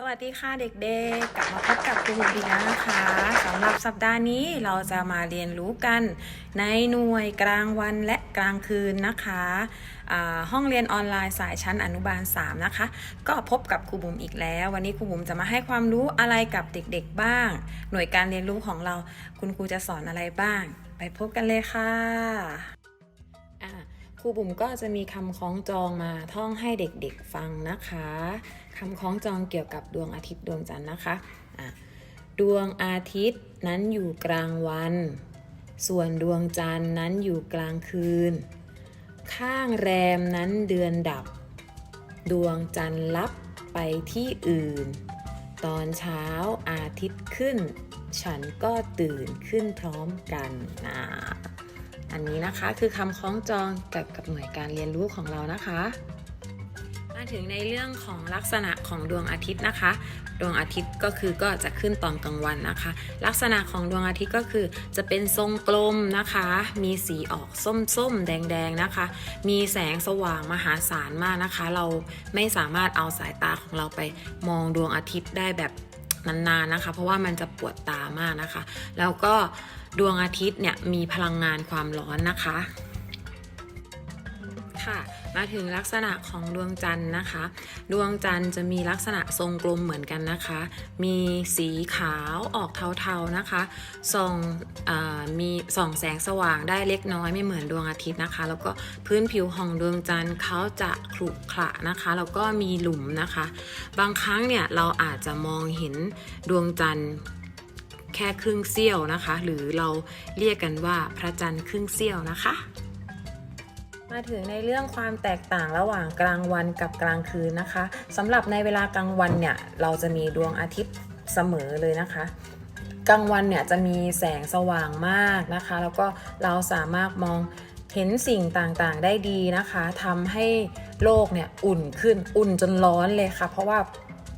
สวัสดีค่ะเด็กๆ กลับมาพบกับครูบุญดีแล้วนะคะสำหรับสัปดาห์นี้เราจะมาเรียนรู้กัน ในหน่วยกลางวันและกลางคืนนะคะห้องเรียนออนไลน์สายชั้นอนุบาล 3 นะคะ ก็พบกับครูบุ๋มอีกแล้ว วันนี้ครูบุ๋มจะมาให้ความรู้อะไรกับเด็กๆบ้าง หน่วยการเรียนรู้ของเราคุณครูจะสอนอะไรบ้าง ไปพบกันเลยค่ะ รูบุ๋มก็จะมีคำคล้องจองมาท่องให้เด็กๆฟังนะคะคำคล้องจองเกี่ยวกับดวงอาทิตย์ดวงจันทร์นะคะอะดวงอาทิตย์นั้นอยู่กลางวัน ส่วนดวงจันทร์นั้นอยู่กลางคืน ข้างแรมนั้นเดือนดับ ดวงจันทร์ลับไปที่อื่น ตอนเช้าอาทิตย์ขึ้น ฉันก็ตื่นขึ้นพร้อมกันนะ อันนี้นะคะคือคำคล้องจองกับกับหน่วยการเรียนรู้ของเรานะคะ มาถึงในเรื่องของลักษณะของดวงอาทิตย์นะคะ ดวงอาทิตย์ก็คือก็จะขึ้นตอนกลางวันนะคะ ลักษณะของดวงอาทิตย์ก็คือ จะเป็นทรงกลมนะคะ มีสีออกส้มๆแดงๆนะคะ มีแสงสว่างมหาศาลมากนะคะ เราไม่สามารถเอาสายตาของเราไปมองดวงอาทิตย์ได้แบบนานๆนะคะ เพราะว่ามันจะปวดตามากนะคะ แล้วก็ ดวงอาทิตย์เนี่ยมีพลังงานความร้อนนะคะ ค่ะ มาถึงลักษณะของดวงจันทร์นะคะ ดวงจันทร์จะมีลักษณะทรงกลมเหมือนกันนะคะ มีสีขาวออกเทาๆนะคะ ส่องอมีส่องแสงสว่างได้เล็กน้อยไม่เหมือนดวงอาทิตย์นะคะ แล้วก็พื้นผิวของดวงจันทร์เขาจะขรุขระนะคะ แล้วก็มีหลุมนะคะ บางครั้งเนี่ยเราอาจจะมองเห็นดวงจันทร์ แค่ครึ่งเสี้ยวนะคะ หรือเราเรียกกันว่าพระจันทร์ครึ่งเสี้ยวนะคะ มาถึงในเรื่องความแตกต่างระหว่างกลางวันกับกลางคืนนะคะสำหรับในเวลากลางวันเนี่ยเราจะมีดวงอาทิตย์เสมอเลยนะคะกลางวันเนี่ยจะมีแสงสว่างมากนะคะ แล้วก็เราสามารถมองเห็นสิ่งต่างๆได้ดีนะคะทำให้โลกเนี่ยอุ่นขึ้นอุ่นจนร้อนเลยค่ะ เพราะว่า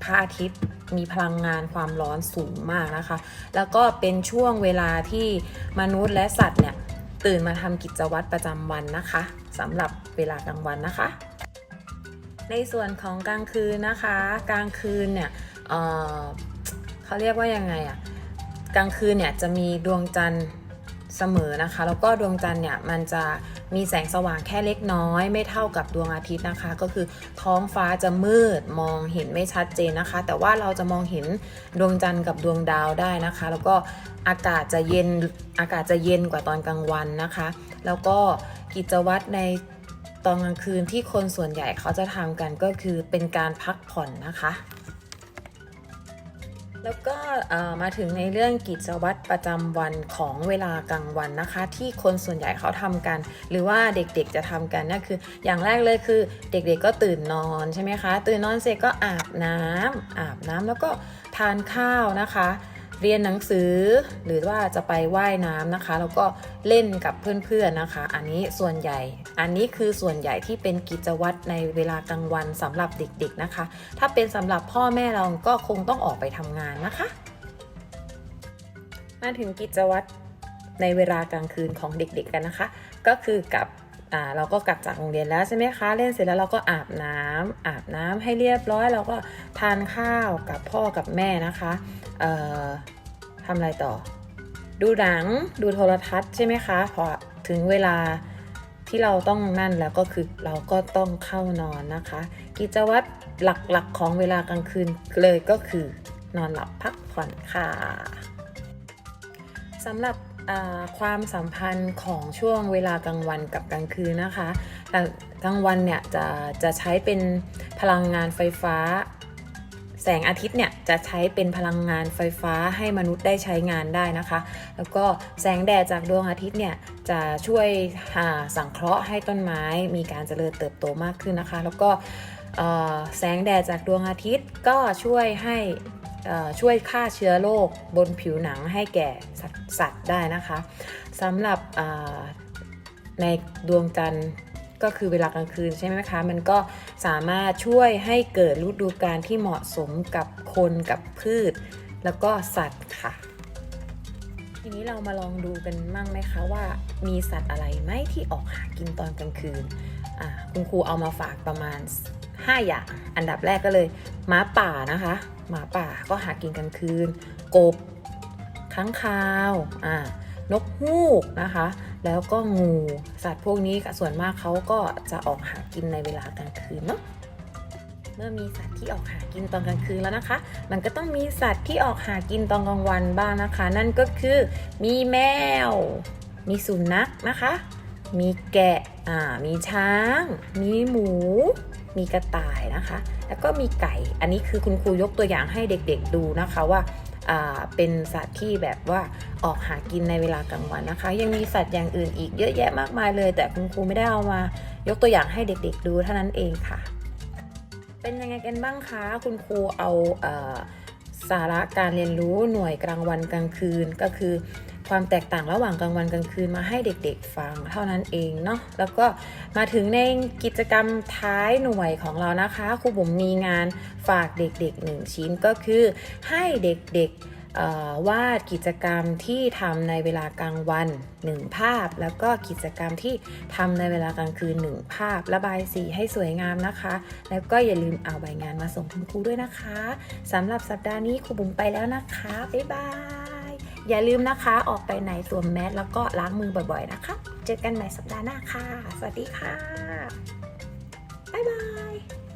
พระอาทิตย์มีพลังงานความร้อนสูงมากนะคะ แล้วก็เป็นช่วงเวลาที่มนุษย์และสัตว์เนี่ยตื่นมาทำกิจวัตรประจำวันนะคะสำหรับเวลากลางวันนะคะ ในส่วนของกลางคืนนะคะ กลางคืนเนี่ยเเขาเรียกว่ายังไงอะกลางคืนเนี่ยจะมีดวงจันทร์ เสมอนะคะ แล้วก็ดวงจันทร์เนี่ยมันจะมีแสงสว่างแค่เล็กน้อย ไม่เท่ากับดวงอาทิตย์นะคะ ก็คือท้องฟ้าจะมืดมองเห็นไม่ชัดเจนนะคะ แต่ว่าเราจะมองเห็นดวงจันทร์กับดวงดาวได้นะคะ แล้วก็อากาศจะเย็นอากาศจะเย็นกว่าตอนกลางวันนะคะ แล้วก็กิจวัตรในตอนกลางคืนที่คนส่วนใหญ่เขาจะทำกันก็คือเป็นการพักผ่อนนะคะ แล้วก็มาถึงในเรื่องกิจวัตรประจำวันของเวลากลางวันนะคะ ที่คนส่วนใหญ่เขาทำกัน หรือว่าเด็กๆจะทำกันนั่นคือ อย่างแรกเลยคือเด็กๆก็ตื่นนอนใช่ไหมคะ ตื่นนอนเสร็จก็อาบน้ำอาบน้ำแล้วก็ทานข้าวนะคะ เรียนหนังสือ หรือว่าจะไปไว่ายน้ำนะคะ แล้วก็เล่นกับเพื่อนๆนะคะ อันนี้ส่วนใหญ่ อันนี้คือส่วนใหญ่ที่เป็นกิจวัตรในเวลากลางวันสำหรับเด็กๆนะคะ ถ้าเป็นสำหรับพ่อแม่เราก็คงต้องออกไปทำงานนะคะ มาถึงกิจวัตรในเวลากลางคืนของเด็กๆกันนะคะ ก็คือกับ อ่าเราก็กลับจากโรงเรียนแล้วใช่ไหมคะเล่นเสร็จแล้วเราก็อาบน้ำอาบน้ำให้เรียบร้อย เราก็ทานข้าวกับพ่อกับแม่นะคะเอ่อทำอะไรต่อ ดูหนังดูโทรทัศน์ใช่ไหมคะพอถึงเวลาที่เราต้องนั่นแล้วก็คือเราก็ต้องเข้านอนนะคะ กิจวัตรหลักๆของเวลากลางคืนเลยก็คือนอนหลับพักผ่อนค่ะสำหรับ ความสัมพันธ์ของช่วงเวลากลางวันกับกลางคืนนะคะ แต่กลางวันเนี่ยจะจะใช้เป็นพลังงานไฟฟ้า แสงอาทิตย์เนี่ยจะใช้เป็นพลังงานไฟฟ้าให้มนุษย์ได้ใช้งานได้นะคะ แล้วก็แสงแดดจากดวงอาทิตย์เนี่ยจะช่วยหาสังเคราะห์ให้ต้นไม้มีการเจริญเติบโตมากขึ้นนะคะ แล้วก็แสงแดดจากดวงอาทิตย์ก็ช่วยให้ ช่วยฆ่าเชื้อโรคบนผิวหนังให้แก่สัตว์ได้นะคะสำหรับในดวงจันทร์ก็คือเวลากลางคืนใช่ไหมคะ มันก็สามารถช่วยให้เกิดฤดูกาลที่เหมาะสมกับคนกับพืช แล้วก็สัตว์ค่ะ ทีนี้เรามาลองดูกันมั่งไหมคะว่ามีสัตว์อะไรไหมที่ออกหากินตอนกลางคืนอะคุณครูเอามาฝากประมาณ 5 อย่าง อันดับแรกก็เลยหมาป่านะคะ หมาป่าก็หากินกลางคืน กบค้างคาวอ่านกฮูกนะคะ แล้วก็งู สัตว์พวกนี้ส่วนมากเขาก็จะออกหากินในเวลากลางคืนเนาะ เมื่อมีสัตว์ที่ออกหากินตอนกลางคืนแล้วนะคะ มันก็ต้องมีสัตว์ที่ออกหากินตอนกลางวันบ้างนะคะ นั่นก็คือมีแมว มีสุนัขนะคะ มีแกะอ่ามีช้าง มีหมู มีกระต่ายนะคะ แล้วก็มีไก่ อันนี้คือคุณครูยกตัวอย่างให้เด็กๆดูนะคะว่าอ่าเป็นสัตว์ที่แบบว่าออกหากินในเวลากลางวันนะคะ ยังมีสัตว์อย่างอื่นอีกเยอะแยะมากมายเลย แต่คุณครูไม่ได้เอามายกตัวอย่างให้เด็กๆดูเท่านั้นเองค่ะ เป็นยังไงกันบ้างคะ คุณครูเอาเอสาระการเรียนรู้หน่วยกลางวันกลางคืนก็คือ ความแตกต่างระหว่างกลางวันกลางคืนมาให้เด็กๆฟังเท่านั้นเองเนาะแล้วก็มาถึงในกิจกรรมท้ายหน่วยของเรานะคะครูผมมีงานฝากเด็กๆหนึ่งชิ้นก็คือให้เด็กๆ วาดกิจกรรมที่ทำในเวลากลางวันหนึ่งภาพ แล้วก็กิจกรรมที่ทำในเวลากลางคืนหนึ่งภาพ ระบายสีให้สวยงามนะคะ แล้วก็อย่าลืมเอาใบงานมาส่งคุณครูด้วยนะคะสำหรับสัปดาห์นี้ครูบุ๋มไปแล้วนะคะ บ๊ายบาย อย่าลืมนะคะออกไปไหนสวมแมสแล้วก็ล้างมือบ่อยๆนะคะ เจอกันใหม่สัปดาห์หน้าค่ะ สวัสดีค่ะ บ๊ายบาย